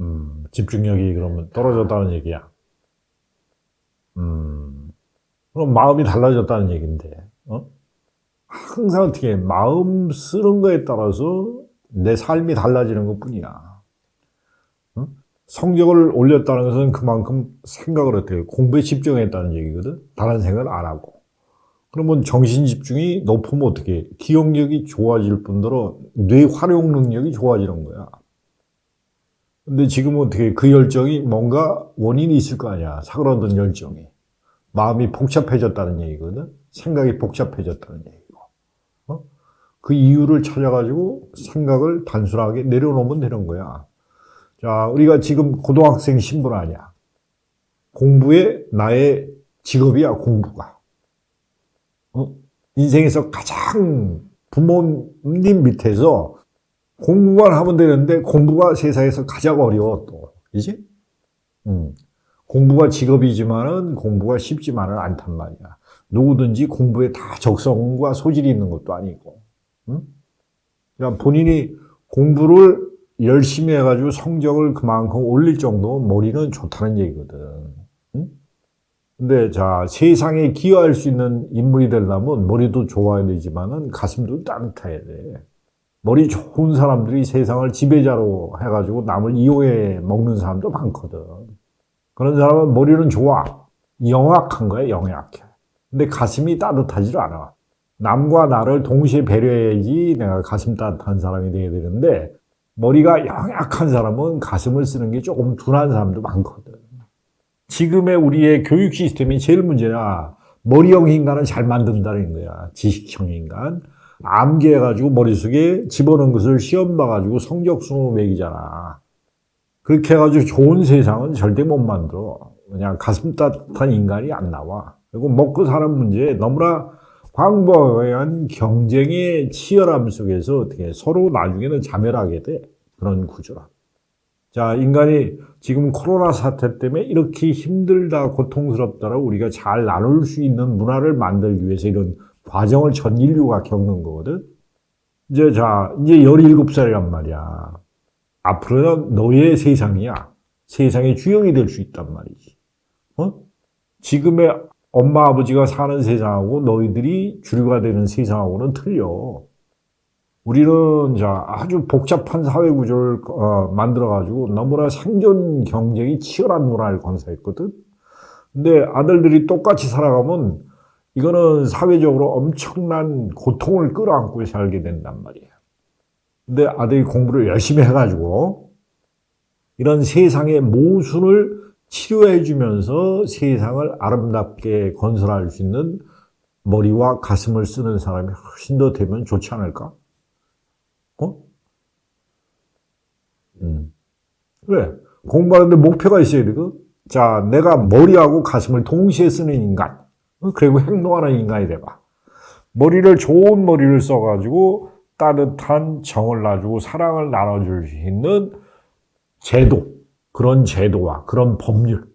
음, 집중력이 그러면 떨어졌다는 얘기야. 음, 그럼 마음이 달라졌다는 얘기인데, 어? 항상 어떻게 마음 쓰는 거에 따라서 내 삶이 달라지는 것 뿐이야. 어? 성적을 올렸다는 것은 그만큼 생각을 어떻게 공부에 집중했다는 얘기거든. 다른 생각을 안 하고. 그러면 정신 집중이 높으면 어떻게 해? 기억력이 좋아질 뿐더러 뇌 활용 능력이 좋아지는 거야. 근데 지금 어떻게 그 열정이 뭔가 원인이 있을 거 아니야. 사그라든 열정이. 마음이 복잡해졌다는 얘기거든. 생각이 복잡해졌다는 얘기고. 어? 그 이유를 찾아가지고 생각을 단순하게 내려놓으면 되는 거야. 자, 우리가 지금 고등학생 신분 아니야. 공부에 나의 직업이야, 공부가. 어? 인생에서 가장 부모님 밑에서 공부만 하면 되는데 공부가 세상에서 가장 어려워 또 이지? 음. 공부가 직업이지만은 공부가 쉽지만은 않단 말이야. 누구든지 공부에 다 적성과 소질이 있는 것도 아니고, 응? 그냥 본인이 공부를 열심히 해가지고 성적을 그만큼 올릴 정도 머리는 좋다는 얘기거든. 응? 근데 자 세상에 기여할 수 있는 인물이 되려면 머리도 좋아야 되지만은 가슴도 따뜻해야 돼. 머리 좋은 사람들이 세상을 지배자로 해가지고 남을 이용해 먹는 사람도 많거든. 그런 사람은 머리는 좋아. 영악한 거야, 영약해. 근데 가슴이 따뜻하지를 않아. 남과 나를 동시에 배려해야지 내가 가슴 따뜻한 사람이 되게 되는데, 머리가 영약한 사람은 가슴을 쓰는 게 조금 둔한 사람도 많거든. 지금의 우리의 교육 시스템이 제일 문제야. 머리형 인간은 잘 만든다는 거야. 지식형 인간. 암기해가지고 머릿속에 집어넣은 것을 시험 봐가지고 성적 순으로 매기잖아. 그렇게 해가지고 좋은 세상은 절대 못 만들어. 그냥 가슴 따뜻한 인간이 안 나와. 그리고 먹고 사는 문제에 너무나 광범위한 경쟁의 치열함 속에서 어떻게 서로 나중에는 자멸하게 돼. 그런 구조라. 자, 인간이 지금 코로나 사태 때문에 이렇게 힘들다, 고통스럽다라고 우리가 잘 나눌 수 있는 문화를 만들기 위해서 이런 과정을 전 인류가 겪는 거거든. 이제 자, 이제 17살이란 말이야. 앞으로는 너의 세상이야. 세상의 주역이 될 수 있단 말이지. 어? 지금의 엄마 아버지가 사는 세상하고 너희들이 주류가 되는 세상하고는 틀려. 우리는 자 아주 복잡한 사회 구조를 어, 만들어 가지고 너무나 생존 경쟁이 치열한 문화를 건설했거든. 근데 아들들이 똑같이 살아가면 이거는 사회적으로 엄청난 고통을 끌어안고 살게 된단 말이에요. 근데 아들이 공부를 열심히 해가지고 이런 세상의 모순을 치료해 주면서 세상을 아름답게 건설할 수 있는 머리와 가슴을 쓰는 사람이 훨씬 더 되면 좋지 않을까? 어? 음. 왜? 공부하는데 목표가 있어야 되고, 자, 내가 머리하고 가슴을 동시에 쓰는 인간, 어? 그리고 행동하는 인간이 돼봐. 머리를 좋은 머리를 써가지고 따뜻한 정을 놔주고 사랑을 나눠줄 수 있는 제도, 그런 제도와 그런 법률,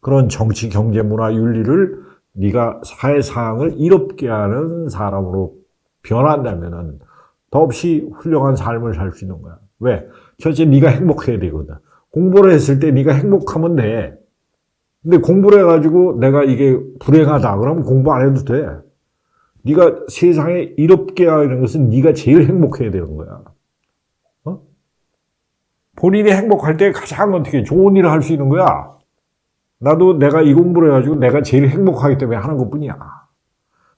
그런 정치, 경제, 문화, 윤리를 네가 사회 상황을 이롭게 하는 사람으로 변한다면은 더없이 훌륭한 삶을 살 수 있는 거야. 왜? 첫째, 네가 행복해야 되거든. 공부를 했을 때 네가 행복하면 돼. 근데 공부를 해가지고 내가 이게 불행하다. 그러면 공부 안 해도 돼. 네가 세상에 이롭게 하는 것은 네가 제일 행복해야 되는 거야. 어? 본인이 행복할 때 가장 어떻게 좋은 일을 할 수 있는 거야. 나도 내가 이 공부를 해가지고 내가 제일 행복하기 때문에 하는 것 뿐이야.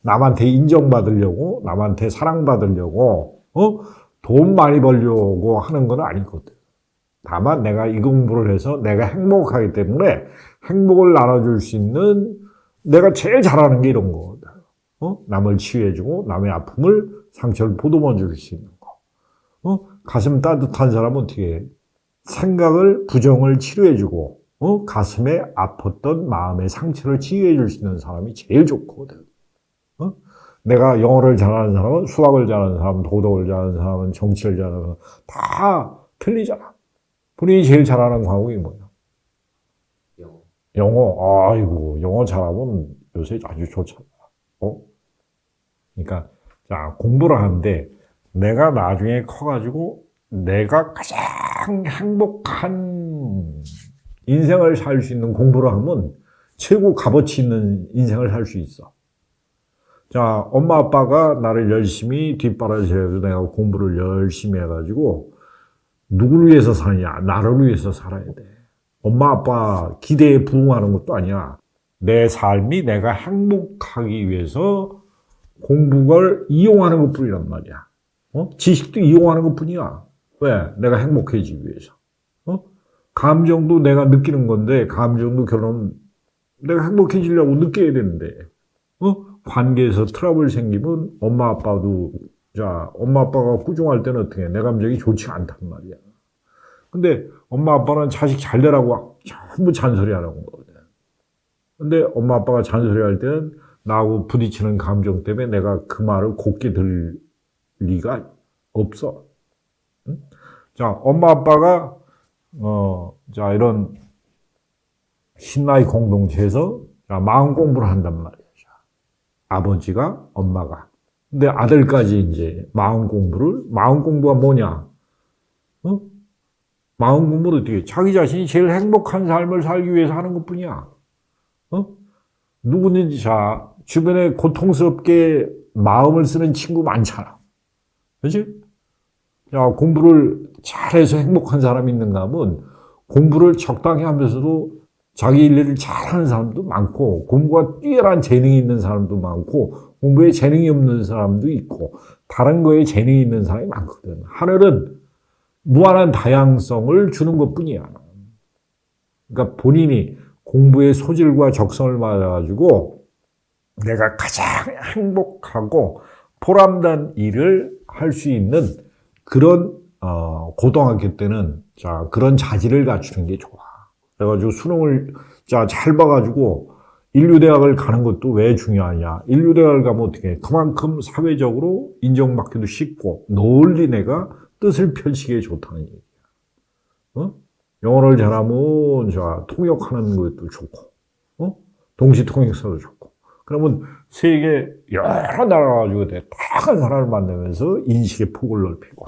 남한테 인정받으려고, 남한테 사랑받으려고, 어? 돈 많이 벌려고 하는 건 아니거든. 다만 내가 이 공부를 해서 내가 행복하기 때문에 행복을 나눠줄 수 있는 내가 제일 잘하는 게 이런 거거든. 어? 남을 치유해주고 남의 아픔을 상처를 보듬어 줄 수 있는 거. 어? 가슴 따뜻한 사람은 어떻게 해? 생각을 부정을 치료해주고 어? 가슴에 아팠던 마음의 상처를 치유해 줄 수 있는 사람이 제일 좋거든. 어? 내가 영어를 잘하는 사람은 수학을 잘하는 사람, 도덕을 잘하는 사람은 정치를 잘하는 사람 다 틀리잖아. 본인이 제일 잘하는 과목이 뭐야? 영어. 영어. 아이고 영어 잘하면 요새 아주 좋잖아. 어? 그러니까 자 공부를 하는데 내가 나중에 커가지고 내가 가장 행복한 음, 인생을 살 수 있는 공부를 하면 최고 값어치 있는 인생을 살 수 있어. 자, 엄마 아빠가 나를 열심히 뒷바라지해서 내가 공부를 열심히 해가지고 누구를 위해서 사느냐? 나를 위해서 살아야 돼. 엄마 아빠 기대에 부응하는 것도 아니야. 내 삶이 내가 행복하기 위해서 공부를 이용하는 것 뿐이란 말이야. 어? 지식도 이용하는 것 뿐이야. 왜? 내가 행복해지기 위해서. 어? 감정도 내가 느끼는 건데, 감정도 결론, 내가 행복해지려고 느껴야 되는데, 어? 관계에서 트러블 생기면 엄마 아빠도, 자, 엄마 아빠가 꾸중할 때는 어떻게 해? 내 감정이 좋지 않단 말이야. 근데 엄마 아빠는 자식 잘 되라고 전부 잔소리 하는 거거든. 근데 엄마 아빠가 잔소리 할 때는 나하고 부딪히는 감정 때문에 내가 그 말을 곱게 들 리가 없어. 응? 자, 엄마 아빠가 어, 자 이런 신나의 공동체에서 자, 마음 공부를 한단 말이야. 자, 아버지가 엄마가. 근데 아들까지 이제 마음 공부를 마음 공부가 뭐냐? 어? 마음 공부를 어떻게 해? 자기 자신이 제일 행복한 삶을 살기 위해서 하는 것뿐이야. 어? 누구든지 자 주변에 고통스럽게 마음을 쓰는 친구 많잖아. 그지? 야, 공부를 잘해서 행복한 사람이 있는가 하면 공부를 적당히 하면서도 자기 일을 잘하는 사람도 많고 공부가 뛰어난 재능이 있는 사람도 많고 공부에 재능이 없는 사람도 있고 다른 거에 재능이 있는 사람이 많거든. 하늘은 무한한 다양성을 주는 것 뿐이야. 그러니까 본인이 공부의 소질과 적성을 맞아가지고 내가 가장 행복하고 보람난 일을 할 수 있는 그런 어, 고등학교 때는 자 그런 자질을 갖추는 게 좋아. 그래가지고 수능을 자잘 봐가지고 인류대학을 가는 것도 왜 중요하냐? 인류대학을 가면 어떻게? 해? 그만큼 사회적으로 인정받기도 쉽고 널리 내가 뜻을 펼치기에 좋다는 얘기야. 어? 영어를 잘하면 자 통역하는 것도 좋고, 어? 동시 통역사도 좋고. 그러면 세계 여러 나라 가지고 다양한 사람을 만나면서 인식의 폭을 넓히고,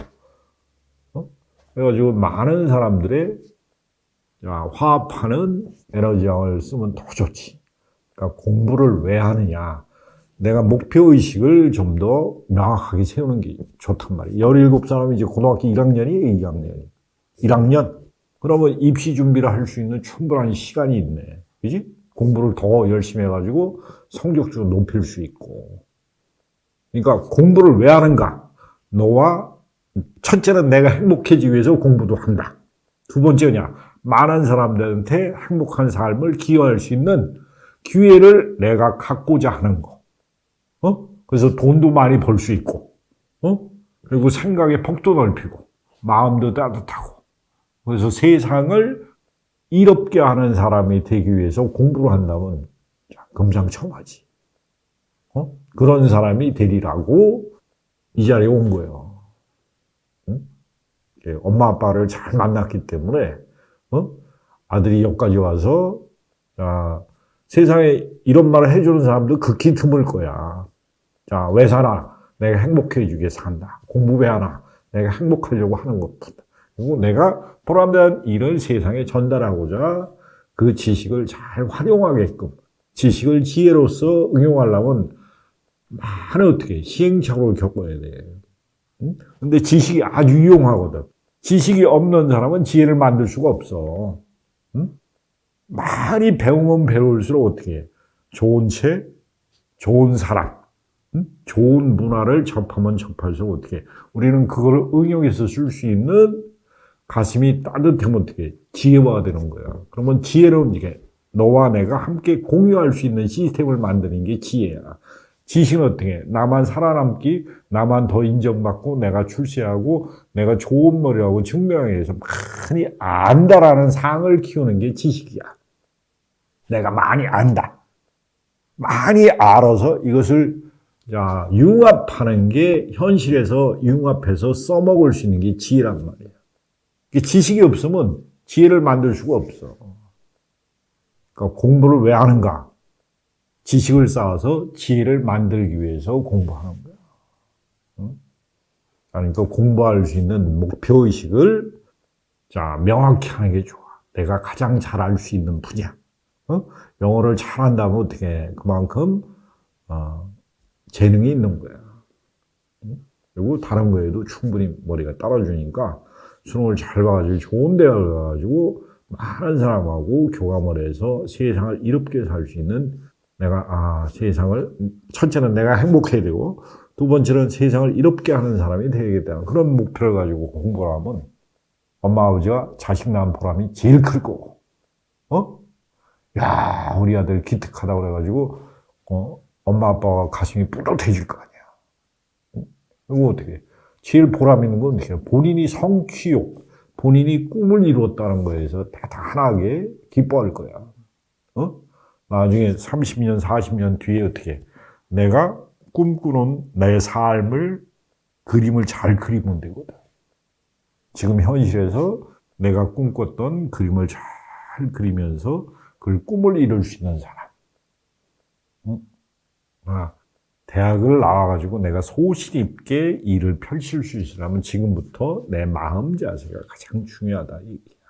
어? 그래가지고 많은 사람들의 자, 화합하는 에너지장을 쓰면 더 좋지. 그러니까 공부를 왜 하느냐. 내가 목표 의식을 좀 더 명확하게 세우는 게 좋단 말이야. 17사람이 이제 고등학교 1학년이 2학년이. 1학년. 그러면 입시 준비를 할 수 있는 충분한 시간이 있네. 그지? 공부를 더 열심히 해가지고 성적도 높일 수 있고. 그러니까 공부를 왜 하는가? 너와 첫째는 내가 행복해지기 위해서 공부도 한다. 두 번째냐? 많은 사람들한테 행복한 삶을 기여할 수 있는 기회를 내가 갖고자 하는 거. 어? 그래서 돈도 많이 벌 수 있고, 어? 그리고 생각의 폭도 넓히고, 마음도 따뜻하고. 그래서 세상을 이롭게 하는 사람이 되기 위해서 공부를 한다면 자, 금상첨화지. 어? 그런 사람이 되리라고 이 자리에 온 거예요. 엄마 아빠를 잘 만났기 때문에 어? 아들이 여기까지 와서 자, 세상에 이런 말을 해주는 사람도 극히 드물 거야. 자, 왜 살아? 내가 행복해지기 위해서 산다. 공부 왜 하나? 내가 행복하려고 하는 것보다. 그리고 내가 보람된 일을 세상에 전달하고자 그 지식을 잘 활용하게끔 지식을 지혜로서 응용하려면 많은 어떻게 시행착오를 겪어야 돼. 응? 근데 지식이 아주 유용하거든. 지식이 없는 사람은 지혜를 만들 수가 없어. 응? 많이 배우면 배울수록 어떻게 해? 좋은 책, 좋은 사람, 응? 좋은 문화를 접하면 접할수록 어떻게 해? 우리는 그걸 응용해서 쓸 수 있는 가슴이 따뜻하면 어떻게 해? 지혜화가 되는 거야. 그러면 지혜로운 이게 너와 내가 함께 공유할 수 있는 시스템을 만드는 게 지혜야. 지식은 어떻게 해? 나만 살아남기, 나만 더 인정받고, 내가 출세하고, 내가 좋은 머리하고 증명하기 위해서 많이 안다라는 상을 키우는 게 지식이야. 내가 많이 안다. 많이 알아서 이것을 자, 융합하는 게 현실에서 융합해서 써먹을 수 있는 게 지혜란. 그 지식이 없으면 지혜를 만들 수가 없어. 그러니까 공부를 왜 하는가? 지식을 쌓아서 지혜를 만들기 위해서 공부하는 거야. 응? 그러니까 공부할 수 있는 목표의식을 자, 명확히 하는 게 좋아. 내가 가장 잘할 수 있는 분야. 어? 영어를 잘한다면 어떻게 그만큼 어, 재능이 있는 거야. 응? 그리고 다른 거에도 충분히 머리가 따라주니까 수능을 잘 봐가지고 좋은 대학을 가가지고 많은 사람하고 교감을 해서 세상을 이롭게 살 수 있는 내가 아 세상을 첫째는 내가 행복해야 되고 두 번째는 세상을 이롭게 하는 사람이 되겠다는 그런 목표를 가지고 공부를 하면 엄마 아버지가 자식 낳은 보람이 제일 클 거고 어? 야 우리 아들 기특하다 그래가지고 어? 엄마 아빠가 가슴이 뿌듯해질 거 아니야 응? 이거 어떻게 제일 보람 있는 건 본인이 성취욕 본인이 꿈을 이루었다는 거에서 대단하게 기뻐할 거야 어? 나중에 30년, 40년 뒤에 어떻게 내가 꿈꾸는 내 삶을 그림을 잘 그리면 되거든. 지금 현실에서 내가 꿈꿨던 그림을 잘 그리면서 그 꿈을 이룰 수 있는 사람. 응? 아, 대학을 나와가지고 내가 소신 있게 일을 펼칠 수 있으려면 지금부터 내 마음 자세가 가장 중요하다. 이 얘기야.